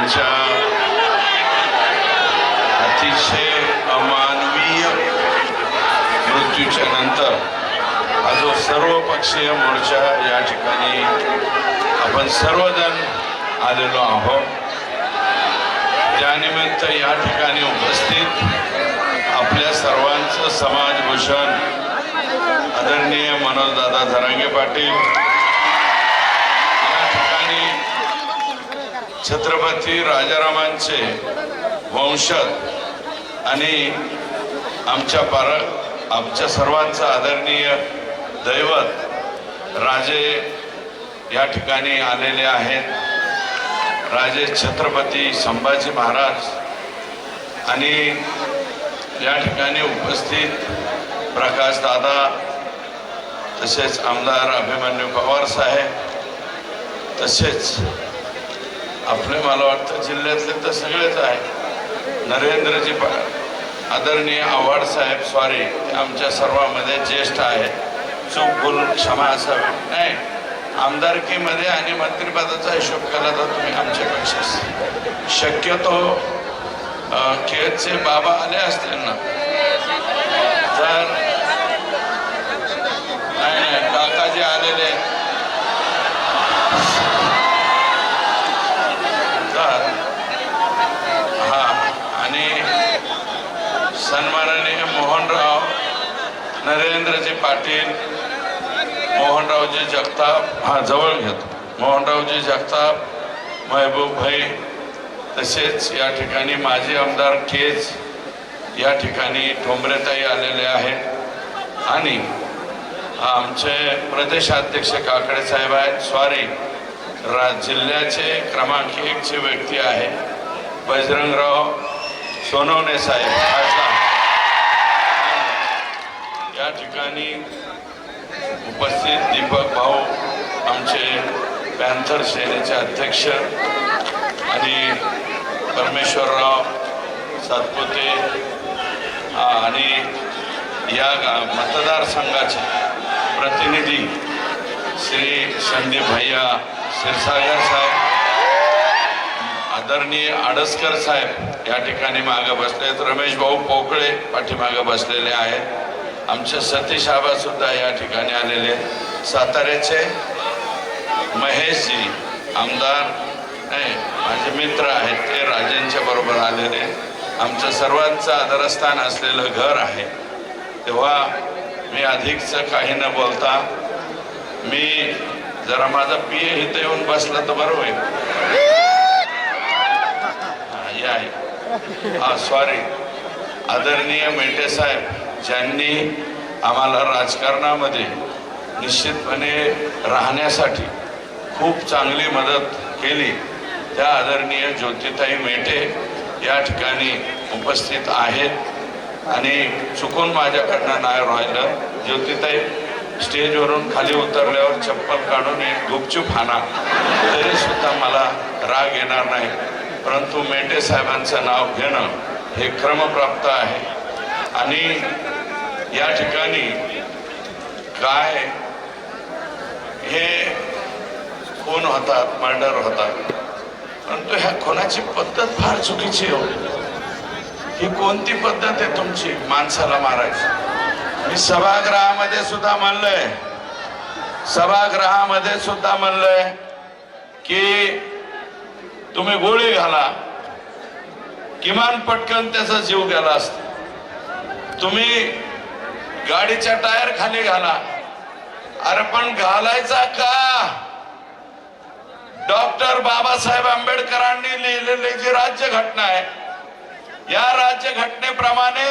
त्यांच्या अतिशय अमानवीय मृत्यूच्या नंतर हा जो सर्वपक्षीय मोर्चा या ठिकाणी आपण सर्वजण आलेलो आहोत. त्यानिमित्त या ठिकाणी उपस्थित आपल्या सर्वांचं समाजभूषण आदरणीय मनोजदादा धरांगे पाटील. या ठिकाणी छत्रपती राजारामांचे वंशज आणि आमच्या पार आमच्या सर्वांचं आदरणीय दैवत राजे या ठिकाणी आलेले आहेत. राजे छत्रपती संभाजी महाराज आणि या ठिकाणी उपस्थित प्रकाश दादा तसेच आमदार अभिमन्यू पवार साहेब तसेच आपले मला वाटतं जिल्ह्यातले तर सगळेच आहे. नरेंद्रजी पा आदरणीय आव्हाड साहेब सॉरी आमच्या सर्वांमध्ये ज्येष्ठ आहेत. चूक भूल क्षमा असावी नाही. आमदारकीमध्ये आणि मंत्रिपदाचा हिशोब केला तर तुम्ही आमच्यापेक्षा शक्यतो केचे बाबा आले असतील ना. तर सन्माननीय मोहनराव नरेंद्रजी पाटील मोहनरावजी जगताप हा जवळ घेतो. मोहनरावजी जगताप महबूब भाई तसेच या ठिकाणी माजी आमदार केज या ठिकाणी ठोंबरेताई आलेले आहेत. आणि आमचे प्रदेशाध्यक्ष काकडे साहेब आहेत. स्वारी रा जिल्ह्याचे क्रमांक एकचे व्यक्ती आहे. बजरंगराव सोनवणे साहेब. या ठिकाणी उपस्थित दीपक भाऊ आमचे पॅन्थर सेनेचे अध्यक्ष आणि परमेश्वरराव सातपुते हा, आणि या मतदारसंघाचे प्रतिनिधी श्री संदीप भैया क्षीरसागर साहेब आदरणीय आडसकर साहेब या ठिकाणी मागं बसले आहेत रमेश भाऊ पोकळे पाठीमागं बसलेले आहेत. आमचे सतीश आबा सुद्धा या ठिकाणी आलेले साताऱ्याचे महेशजी आमदार नाही माझे मित्र आहेत ते राजेंच्या बरोबर आलेले आमचं सर्वांचं आदरस्थान असलेलं घर आहे. तेव्हा मी अधिकचं काही न बोलता मी जरा माझा पी ए इथं येऊन बसला तर बरं होईल. या हा सॉरी आदरणीय मेटे साहेब ज्यांनी आम्हाला राजकारणामध्ये निश्चितपणे राहण्यासाठी खूप चांगली मदत केली त्या आदरणीय ज्योतिताई मेटे या ठिकाणी उपस्थित आहेत. आणि चुकून माझ्याकडनं नाही राहिलं. ज्योतिताई स्टेजवरून खाली उतरल्यावर चप्पल काढून एक गुपचूप हाना तरीसुद्धा मला राग येणार नाही. परंतु मेटे साहेबांचं नाव घेणं हे क्रमप्राप्त आहे. आणि या ठिकाणी काय हे खून होतात मर्डर होतात. परंतु ह्या खुनाची पद्धत फार चुकीची हो. ही कोणती पद्धत आहे तुमची? माणसाला मारायची. मी सभागृहामध्ये सुद्धा म्हणलंय सभागृहामध्ये सुद्धा म्हणलंय की तुम्ही गोळी घाला. किमान पटकन त्याचा जीव गेला असतो. तुम्ही गाडीच्या टायर खाली घाला. अरे पण घालायचा का? डॉक्टर बाबासाहेब आंबेडकरांनी लिहिलेली जी राज्य घटना आहे या राज्य घटनेप्रमाणे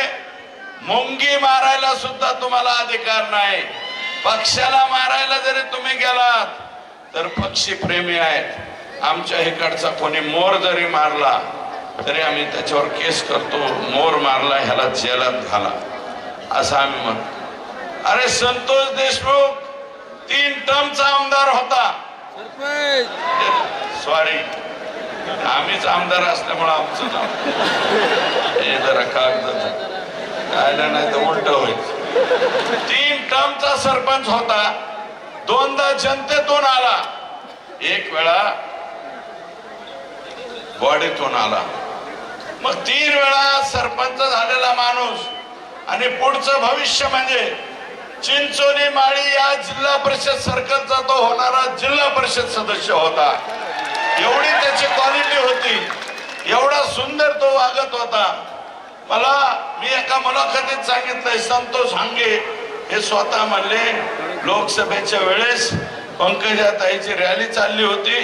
मुंगी मारायला सुद्धा तुम्हाला अधिकार नाही. पक्षाला मारायला जरी तुम्ही गेलात तर पक्षी प्रेमी आहेत. आमच्या इकडचा कोणी मोर जरी मारला तरी आम्ही त्याच्यावर केस करतो मोर मारला ह्याला जेलात घाला. असं आम्ही म्हणतो अरे संतोष देशमुख तीन टर्मचा आमदार होता. सॉरी आम्हीच आमदार असल्यामुळे आमचं नाव. हे जरा कागद राहिलं नाही तर उलट होईल. तीन टर्मचा सरपंच होता. दोनदा जनतेतून आला. एक वेळा बॉडीतून आला. मग तीन वेळा सरपंच झालेला माणूस आणि पुढचं भविष्य म्हणजे चिंचोली माळी या जिल्हा परिषद सर्कलचा तो होणारा जिल्हा परिषद सदस्य होता. एवढी त्याची क्वालिटी होती. एवढा सुंदर तो वागत होता. मला मी एका मुलाखतीत सांगितलंय संतोष हांगे हे स्वतः म्हणले लोकसभेच्या वेळेस पंकजा ताईची रॅली चालली होती.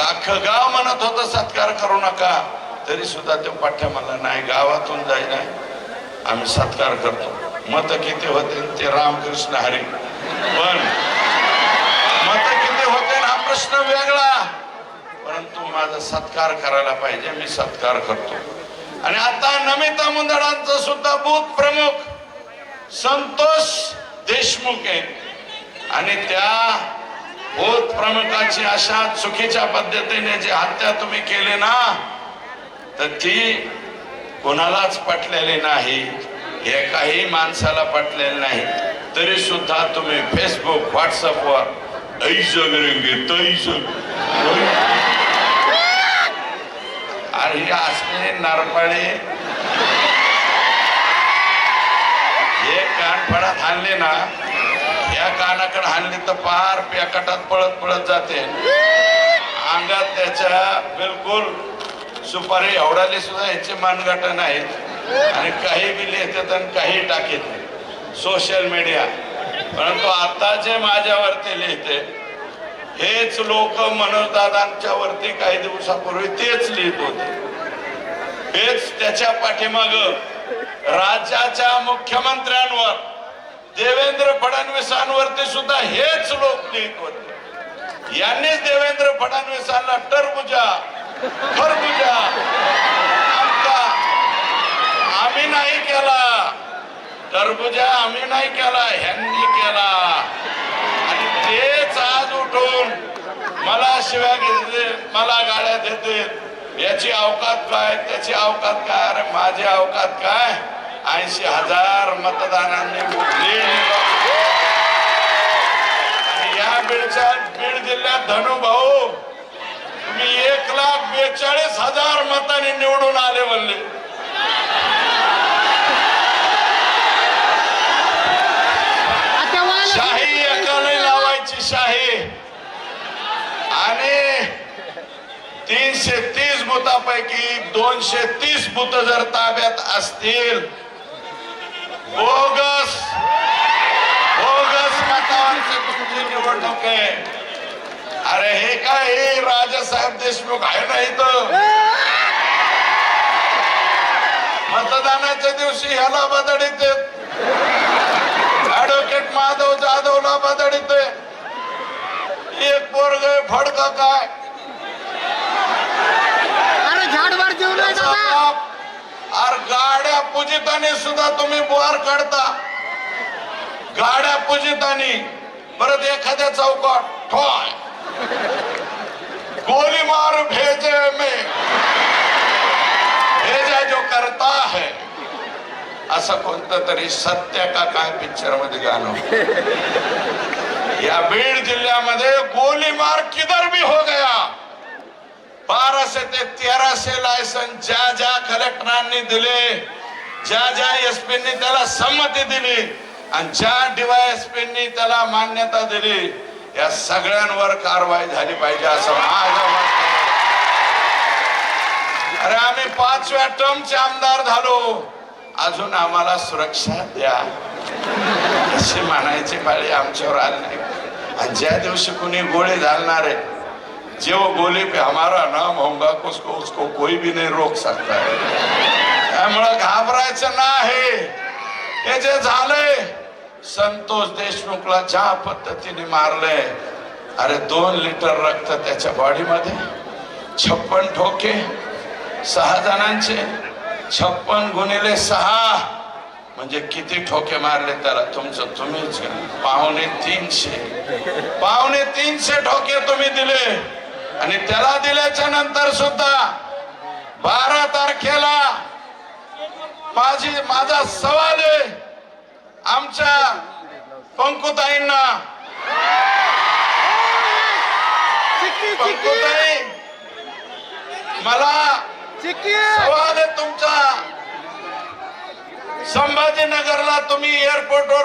अख्खं गाव म्हणत होतं सत्कार करू नका. तरी सुद्धा ते पाठ्या मला नाही गावातून जाई नाही आम्ही सत्कार करतो. मत किती होते ते रामकृष्ण हरी. पण मत किती होते हा प्रश्न वेगळा. परंतु माझा सत्कार करायला पाहिजे मी सत्कार करतो. आणि आता नमिता मुंदडांचा सुद्धा बूथ प्रमुख संतोष देशमुख आहे. आणि त्या बूथ प्रमुखाची अशा चुकीच्या पद्धतीने जी हत्या तुम्ही केली ना तर ती कोणालाच पटलेले नाही. एकाही माणसाला पटलेले नाही. तरी सुद्धा तुम्ही फेसबुक व्हॉट्सअपवर ऐस करेंगे तैस अरे हे असले नारपाळे हे कानफडात हाणले ना या कानाकडे हाणले तर पार पेकटात पळत पळत जाते. अंगात त्याच्या बिलकुल सुपारी एवढाले सुद्धा याचे मानगाट आहेत. आणि काही बी लिहितात आणि काही टाकीत सोशल मीडिया परंतु आता जे माझ्यावरती लिहिते हेच लोक मनोजदादांच्या वरती काही दिवसापूर्वी तेच लिहित होते. हेच त्याच्या पाठीमाग राज्याच्या मुख्यमंत्र्यांवर देवेंद्र फडणवीसांवरती सुद्धा हेच लोक लिहित होते. यांनीच देवेंद्र फडणवीसांना टरबुजा खरबुजा आमका आम्ही नाही केला. टरबुजा आम्ही नाही केला ह्यांनी केला. आणि तेच आज उठून मला शिव्या घेतले मला गाड्या देते. याची अवकात काय त्याची अवकात काय अरे माझी अवकात काय? ऐंशी हजार मतदानांनी या बीडच्या बीड जिल्ह्यात धनुभाऊ. तुम्ही एक लाख बेचाळीस हजार मतांनी निवडून आले म्हणले. शाही एकाने लावायची शाही. आणि तीनशे तीस बुथापैकी दोनशे तीस बुथ जर ताब्यात असतील बोगस बोगस मतांची निवडणूक आहे? अरे हे काय हे राजासाहेब देशमुख आहे ना इथं? मतदानाच्या दिवशी ह्याला बदडीत ऍडव्होकेट माधव जाधवला बदडीत एक पोरग फडका काय? अरे गाड्या पूजितानी सुद्धा तुम्ही बुहार काढता. गाड्या पूजितानी. परत एखाद्या चौकात. ठोय. गोली मार भेजे में। भेजा जो करता है। असं कोणतं तरी सत्य का काय पिक्चरमध्ये गाणं या बीड जिल्ह्यामध्ये गोलीमार किदर किधर भी हो गया। बाराशे ते तेराशे लायसन ज्या ज्या कलेक्टरांनी दिले ज्या ज्या एसपींनी त्याला संमती दिली आणि ज्या डीवायएसपींनी त्याला मान्यता दिली या सगळ्यांवर कारवाई झाली पाहिजे असं माझं अरे आम्ही पाचव्या टर्मचे आमदार झालो. अजून आम्हाला सुरक्षा द्या. अशी म्हणायची पाळी आमच्यावर आली नाही. आणि ज्या दिवशी कुणी गोळी घालणार आहे जो गोली पे हमारा नाम होगा उसको उसको कोई भी नाही रोक सकता है. त्यामुळं घाबरायचं नाही. हे जे झालंय संतोष देशमुखला ज्या पद्धतीने मारलंय अरे दोन लिटर रक्त त्याच्या बॉडीमध्ये छप्पन ठोके सहा जणांचे छप्पन गुणिले सहा. म्हणजे किती ठोके मारले त्याला तुमचं तुम्हीच पावणे तीनशे. पावणे तीनशे ठोके तुम्ही दिले. आणि त्याला दिल्याच्या नंतर सुद्धा बारा तारखेला माझी माझा सवाल आहे आमच्या पंकुताईंना. पंकुताई मला सवाल आहे तुमचा. संभाजीनगरला तुम्ही एअरपोर्टवर